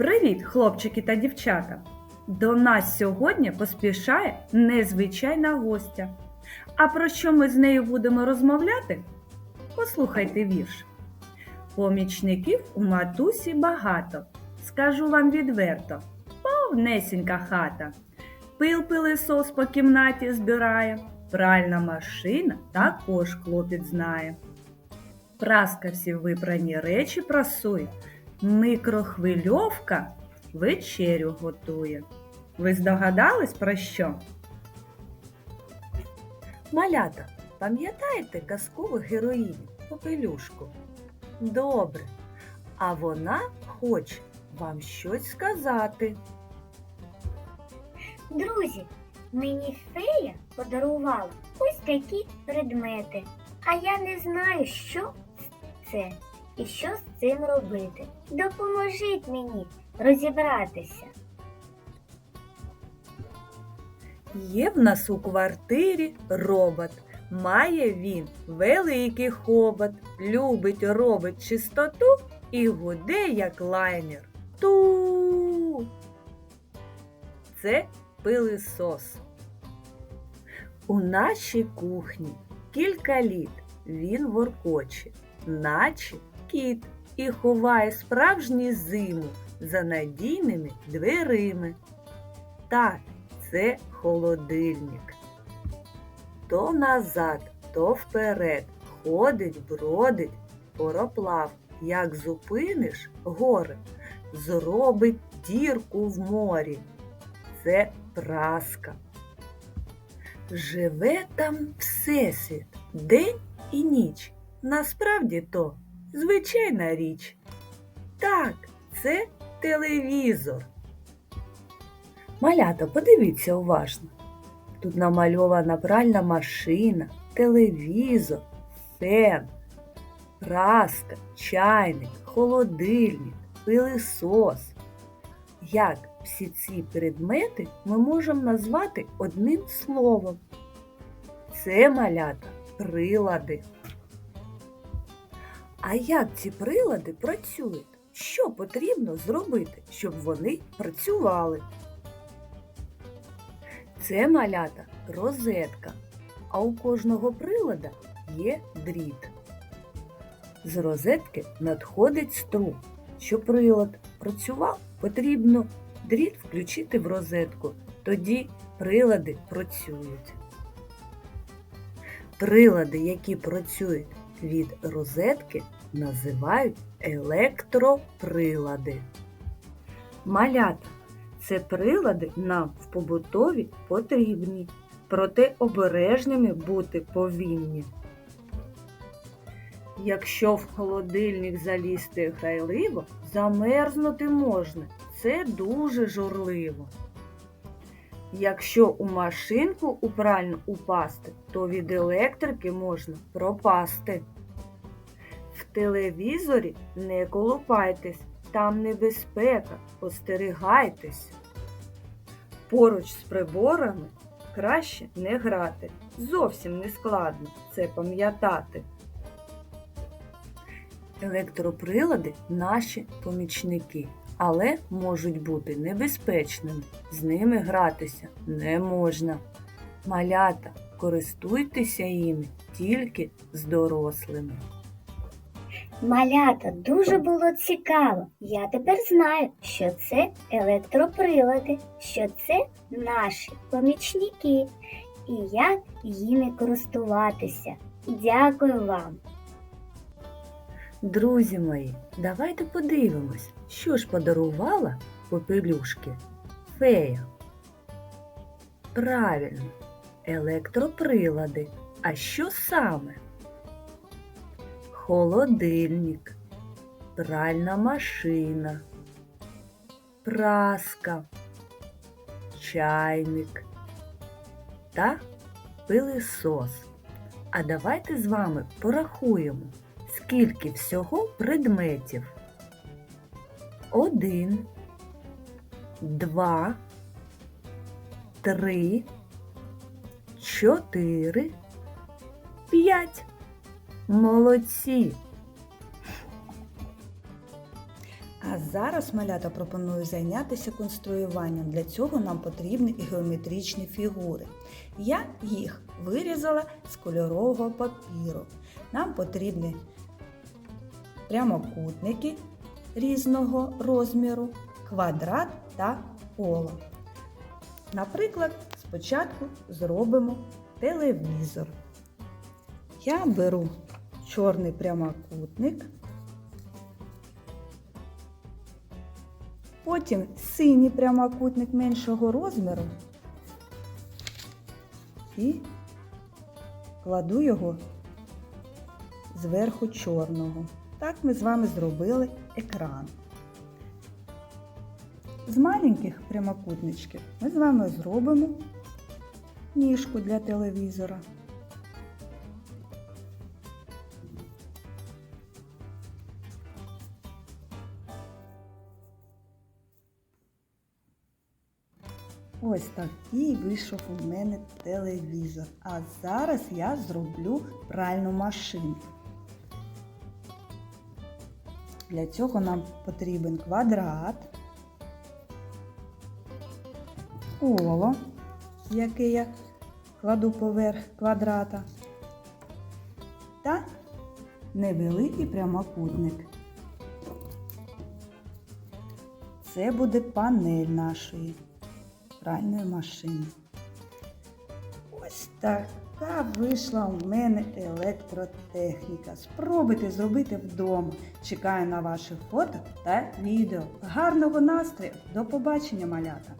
Привіт, хлопчики та дівчата! До нас сьогодні поспішає незвичайна гостя. А про що ми з нею будемо розмовляти? Послухайте вірш. Помічників у матусі багато. Скажу вам відверто, повнесенька хата. Пил пилисос по кімнаті збирає, пральна машина також клопіт знає. Праска всі випрані речі прасує, микрохвильовка вечерю готує. Ви здогадались про що? Малята, пам'ятаєте казкову героїню Попелюшку? Добре. А вона хоче вам щось сказати. Друзі, мені фея подарувала ось такі предмети, а я не знаю, що це і що з цим робити. Допоможіть мені розібратися. Є в нас у квартирі робот. Має він великий хобот, любить робить чистоту і гуде, як лайнер. Ту. Це пилисос. У нашій кухні кілька літ він воркоче, наче кіт, і ховає справжню зиму за надійними дверима. Так, це холодильник. То назад, то вперед ходить, бродить пороплав. Як зупиниш горе, зробить дірку в морі. Це праска. Живе там всесвіт, день і ніч. Насправді то звичайна річ. Так, це телевізор. Малята, подивіться уважно. Тут намальована пральна машина, телевізор, фен, праска, чайник, холодильник, пилисос. Як всі ці предмети ми можемо назвати одним словом? Це малята прилади. А як ці прилади працюють? Що потрібно зробити, щоб вони працювали? Це малята розетка, а у кожного прилада є дріт. З розетки надходить струм. Щоб прилад працював, потрібно дріт включити в розетку. Тоді прилади працюють. Прилади, які працюють від розетки, називають електроприлади. Малята це прилади нам в побутові потрібні, проте обережними бути повинні. Якщо в холодильник залізти грайливо, замерзнути можна. Це дуже журливо. Якщо у машинку у упасти, то від електрики можна пропасти. В телевізорі не колупайтесь, там небезпека, остерігайтесь. Поруч з приборами краще не грати. Зовсім не складно це пам'ятати. Електроприлади наші помічники, але можуть бути небезпечними. З ними гратися не можна. Малята, користуйтеся їми тільки з дорослими. Малята, дуже було цікаво. Я тепер знаю, що це електроприлади, що це наші помічники і як їми користуватися. Дякую вам! Друзі мої, давайте подивимось, що ж подарувала попелюшки фея. Правильно, електроприлади. А що саме? Холодильник, пральна машина, праска, чайник та пилисос. А давайте з вами порахуємо, скільки всього предметів. Один, два, три, чотири, п'ять. Молодці! А зараз малята пропоную зайнятися конструюванням. Для цього нам потрібні геометричні фігури. Я їх вирізала з кольорового папіру. Нам потрібні прямокутники різного розміру, квадрат та коло. Наприклад, спочатку зробимо телевізор. Я беру чорний прямокутник, потім синій прямокутник меншого розміру і кладу його зверху чорного. Так ми з вами зробили екран. З маленьких прямокутничків ми з вами зробимо ніжку для телевізора. Ось такий вийшов у мене телевізор. А зараз я зроблю пральну машину. Для цього нам потрібен квадрат, коло, яке я кладу поверх квадрата, та невеликий прямокутник. Це буде панель нашої пральної машини. Ось така вийшла у мене електротехніка. Спробуйте зробити вдома. Чекаю на ваші фото та відео. Гарного настрою! До побачення, малята!